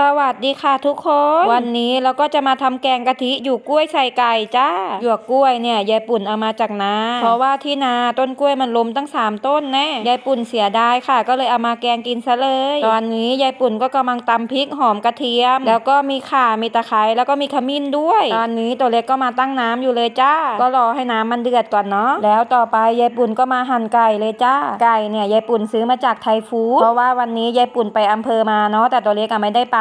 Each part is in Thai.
สวัสดีค่ะทุกคน วันนี้เราก็จะมาทำแกงกะทิอยู่กล้วยใส่ไก่จ้าหยวกกล้วยเนี่ยยายปุ่นเอามาจากนาเพราะว่าที่นาต้นกล้วยมันล้มตั้งสามต้นแน่ยายปุ่นเสียดายค่ะ ก็เลยเอามาแกงกินซะเลย ตอนนี้ยายปุ่นก็กำลังตำพริกหอมกระเทียม แล้วก็มีข่ามีตะไคร้แล้วก็มีขมิ้นด้วย ตอนนี้ตัวเล็กก็มาตั้งน้ำอยู่เลยจ้าก็รอให้น้ำมันเดือดก่อนเนาะแล้วต่อไปยายปุ่นก็มาหั่นไก่เลยจ้าไก่เนี่ยยายปุ่นซื้อมาจากไทยฟู้ดเพราะว่าวันนี้ยายปุ่นไปอำเภอมาเนาะแต่ตัวเล็กอะไม่ได้ไป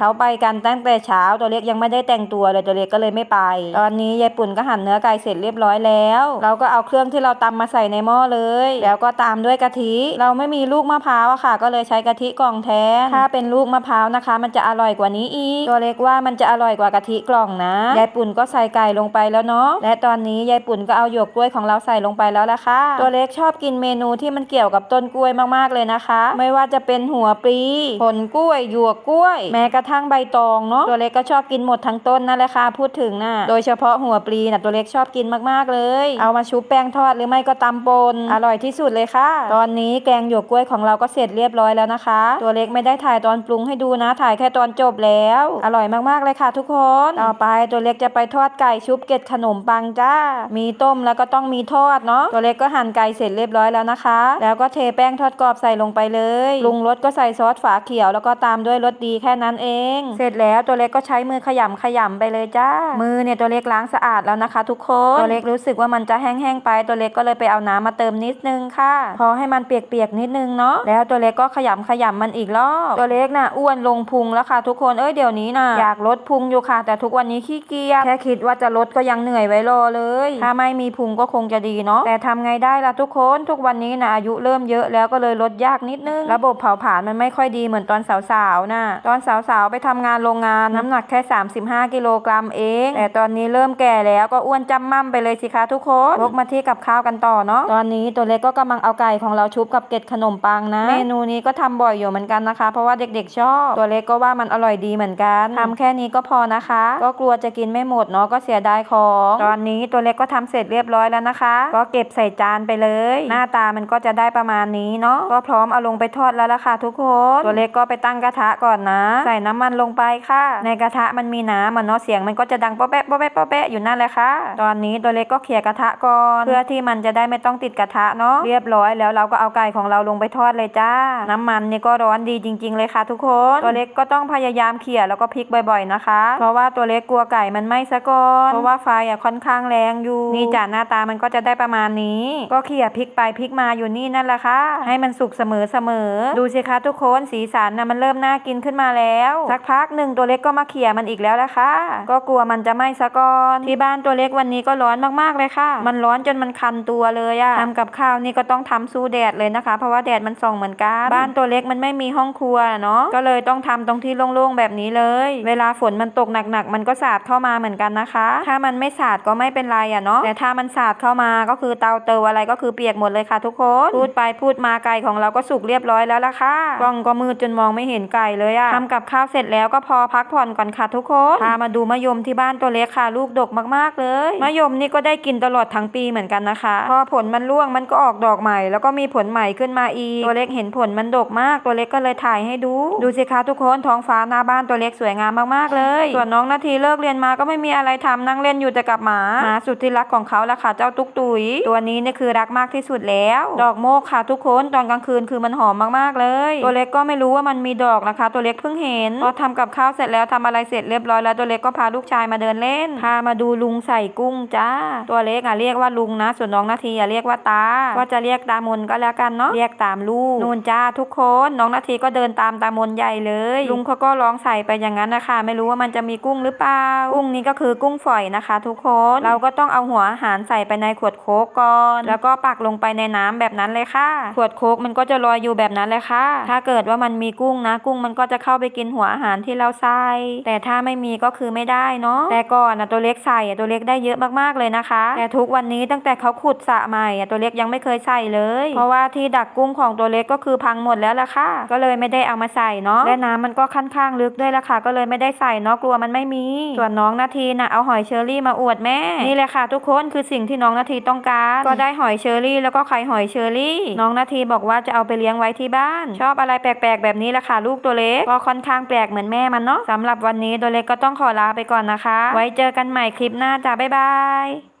เขาไปกันตั้งแต่เช้าตัวเล็กยังไม่ได้แต่งตัวเลยตัวเล็กก็เลยไม่ไป ตอนนี้ยายปุ่นก็หั่นเนื้อไก่เสร็จเรียบร้อยแล้ว เราก็เอาเครื่องที่เราตำมาใส่ในหม้อเลย แล้วก็ตามด้วยกะทิ เราไม่มีลูกมะพร้าวอะค่ะ ก็เลยใช้กะทิกล่องแทนถ้าเป็นลูกมะพร้าวนะคะ มันจะอร่อยกว่านี้อีกตัวเล็กว่ามันจะอร่อยกว่ากะทิกล่องนะยายปุ่นก็ใส่ไก่ลงไปแล้วเนาะและตอนนี้ยายปุ่นก็เอาหยวกกล้วยของเราใส่ลงไปแล้วละค่ะ ตัวเล็กชอบกินเมนูที่มันเกี่ยวกับต้นกล้วยมากๆเลยนะคะ ไม่ว่าจะเป็นหัวปลีผลกล้วยหยวกกล้วยแม้กระทั่งใบตองเนาะตัวเล็กก็ชอบกินหมดทั้งต้นนั่นแหละค่ะพูดถึงน่ะโดยเฉพาะหัวปลีน่ะตัวเล็กชอบกินมากๆเลย เอามาชุบแป้งทอดหรือไม่ก็ตำปนอร่อยที่สุดเลยค่ะ ตอนนี้แกงหยวกกล้วยของเราก็เสร็จเรียบร้อยแล้วนะคะ ตัวเล็กไม่ได้ถ่ายตอนปรุงให้ดูนะ ถ่ายแค่ตอนจบแล้ว อร่อยมากๆเลยค่ะ ทุกคนต่อไปตัวเล็กจะไปทอดไก่ชุบเกล็ดขนมปังจ้า มีต้มแล้วก็ต้องมีทอดเนาะตัวเล็กก็หั่นไก่เสร็จเรียบร้อยแล้วนะคะ แล้วก็เทแป้งทอดกรอบใส่ลงไปเลยปรุงรสก็ใส่ซอสฝาเขียวแล้วก็ตามด้วยรสดีค่นั้นเอง เสร็จแล้วตัวเล็กก็ใช้มือขยำขยำไปเลยจ้า มือเนี่ยตัวเล็กล้างสะอาดแล้วนะคะ ทุกคน ตัวเล็กรู้สึกว่ามันจะแห้งๆไป ตัวเล็กก็เลยไปเอาน้ำมาเติมนิดนึงค่ะ พอให้มันเปียกๆนิดนึงเนาะ แล้วตัวเล็กก็ขยำขยำมันอีกรอบ ตัวเล็กน่ะอ้วนลงพุงแล้วค่ะ ทุกคน เอ้ยเดี๋ยวนี้น่ะอยากลดพุงอยู่ค่ะ แต่ทุกวันนี้ขี้เกียจ แค่คิดว่าจะลดก็ยังเหนื่อยไว้รอเลย ถ้าไม่มีพุงก็คงจะดีเนาะ แต่ทำไงได้ล่ะทุกคน ทุกวันนี้นะอายุเริ่มเยอะแล้วก็เลยลดยากนิดนึง ระบบเผาผลาญมันไม่ค่อยดีเหมือนตอนสาวๆน่ะตอนสาวๆ ไปทำงานโรงงานน้ำหนักแค่ 35 กิโลกรัมเอง แต่ตอนนี้เริ่มแก่แล้วก็อ้วนจำมั่มไปเลยสิคะทุกคนวกมาที่กับข้าวกันต่อเนาะตอนนี้ตัวเล็กก็กำลังเอาไก่ของเราชุบกับเกล็ดขนมปังนะ เมนูนี้ก็ทำบ่อยอยู่เหมือนกันนะคะ เพราะว่าเด็กๆชอบ ตัวเล็กก็ว่ามันอร่อยดีเหมือนกันทำแค่นี้ก็พอนะคะ ก็กลัวจะกินไม่หมดเนาะก็เสียดายของ ตอนนี้ตัวเล็กก็ทำเสร็จเรียบร้อยแล้วนะคะ ก็เก็บใส่จานไปเลย หน้าตามันก็จะได้ประมาณนี้เนาะก็พร้อมเอาลงไปทอดแล้วล่ะค่ะทุกคน ตัวเล็กก็ไปตั้งกระทะก่อนนะใส่น้ำมันลงไปค่ะ ในกระทะมันมีน้ำมันเนาะเสียงมันก็จะดังป๊อแป๊ะป๊อแป๊ะป๊อแป๊ะอยู่นั่นแหละค่ะ ตอนนี้ตัวเล็กก็เขี่ยกระทะก่อนเพื่อที่มันจะได้ไม่ต้องติดกระทะเนาะเรียบร้อยแล้วเราก็เอาไก่ของเราลงไปทอดเลยจ้า น้ำมันนี่ก็ร้อนดีจริง ๆ เลยค่ะ ทุกคนตัวเล็กก็ต้องพยายามเขี่ยแล้วก็พลิกบ่อยๆนะคะ เพราะว่าตัวเล็กกลัวไก่มันไหม้ซะก่อนเพราะว่าไฟอะค่อนข้างแรงอยู่นี่จ้ะหน้าตามันก็จะได้ประมาณนี้ ก็เขี่ยพลิกไปพลิกมาอยู่นี่นั่นแหละค่ะ ให้มันสุกเสมอเสมอๆดูสิคะทุกคนสีสันนะมันเริ่มน่ากินขึ้นมาแล้ว สักพักหนึ่งตัวเล็กก็มาเขี่ยมันอีกแล้วละค่ะ ก็กลัวมันจะไหม้ซะก่อนที่บ้านตัวเล็กวันนี้ก็ร้อนมากๆเลยค่ะ มันร้อนจนมันคันตัวเลยอะทำกับข้าวนี่ก็ต้องทำสู้แดดเลยนะคะ เพราะว่าแดดมันส่องเหมือนกัน บ้านตัวเล็กมันไม่มีห้องครัวเนาะก็เลยต้องทำตรงที่โล่งๆแบบนี้เลย เวลาฝนมันตกหนักๆมันก็สาดเข้ามาเหมือนกันนะคะ ถ้ามันไม่สาดก็ไม่เป็นไรอะเนาะแต่ถ้ามันสาดเข้ามาก็คือเตาเตาอะไรก็คือเปียกหมดเลยค่ะ ทุกคนพูดไปพูดมาไก่ของเราก็สุกเรียบร้อยแล้วล่ะค่ะกล้องก็มืดจนมองไม่เห็นไก่เลยอะทำกับข้าวเสร็จแล้วก็พอพักผ่อนก่อนค่ะทุกคนพามาดูมะยมที่บ้านตัวเล็กค่ะลูกดกมากๆเลยมะยมนี่ก็ได้กินตลอดทั้งปีเหมือนกันนะคะ พอผลมันร่วงมันก็ออกดอกใหม่ แล้วก็มีผลใหม่ขึ้นมาอีก ตัวเล็กเห็นผลมันดกมากตัวเล็กก็เลยถ่ายให้ดู ดูสิคะทุกคนท้องฟ้าหน้าบ้านตัวเล็กสวยงามมากๆเลย ส่วนน้องนาทีเลิกเรียนมาก็ไม่มีอะไรทำนั่งเล่นอยู่แต่กับหมาหมาสุดที่รักของเขาละค่ะเจ้าตุ๊กตุยตัวนี้นี่คือรักมากที่สุดแล้ว ดอกโมกค่ะทุกคนตอนกลางคืนคือมันหอมมากๆเลย ตัวเล็กก็ไม่รู้ว่ามันมีดอกนะคะ ตัวเล็กเพิ่งเห็น พอทำกับข้าวเสร็จแล้วทำอะไรเสร็จเรียบร้อยแล้วตัวเล็กก็พาลูกชายมาเดินเล่น พามาดูลุงใส่กุ้งจ้า ตัวเล็กอะเรียกว่าลุงนะ ส่วนน้องนาทีอะเรียกว่าตา ก็จะเรียกตามนก็แล้วกันเนาะ เรียกตามลูกนูนจ้าทุกคน น้องนาทีก็เดินตามตามนใหญ่เลย ลุงเขาก็ร้องใส่ไปอย่างนั้นนะคะ ไม่รู้ว่ามันจะมีกุ้งหรือเปล่า กุ้งนี้ก็คือกุ้งฝอยนะคะ ทุกคน เราก็ต้องเอาหัวอาหารใส่ไปในขวดโค้กก่อน แล้วก็ปักลงไปในน้ำแบบนั้นเลยค่ะ ขวดโค้กมันก็จะลอยอยู่แบบนั้นเลยค่ะ ถ้าเกิดว่ามันมีกุ้งนะ กุ้งมันก็จะเข้าไปกินหัวอาหารที่เราใส่แต่ถ้าไม่มีก็คือไม่ได้เนาะแต่ก่อนนะตัวเล็กใส่อะตัวเล็กได้เยอะมากๆเลยนะคะ แต่ทุกวันนี้ตั้งแต่เขาขุดสระใหม่อะตัวเล็กยังไม่เคยใส่เลย เพราะว่าที่ดักกุ้งของตัวเล็กก็คือพังหมดแล้วล่ะค่ะ ก็เลยไม่ได้เอามาใส่เนาะและน้ำมันก็ค่อนข้างลึกด้วยล่ะค่ะ ก็เลยไม่ได้ใส่เนาะกลัวมันไม่มี ส่วนน้องนาทีนะเอาหอยเชอรี่มาอวดแม่นี่แหละค่ะ ทุกคนคือสิ่งที่น้องนาทีต้องการก็ได้หอยเชอรี่ แล้วก็ไข่หอยเชอรี่ น้องนาทีบอกว่าจะเอาไปเลี้ยงไว้ที่บ้าน ชอบอะไรแปลกๆ แบบนี้แหละค่ะ ลูกตัวเล็กก็ค่อนอนข้างแปลกเหมือนแม่มันเนาะสำหรับวันนี้ตัวเล็กก็ต้องขอลาไปก่อนนะคะ ไว้เจอกันใหม่คลิปหน้าจ้าบ๊ายบาย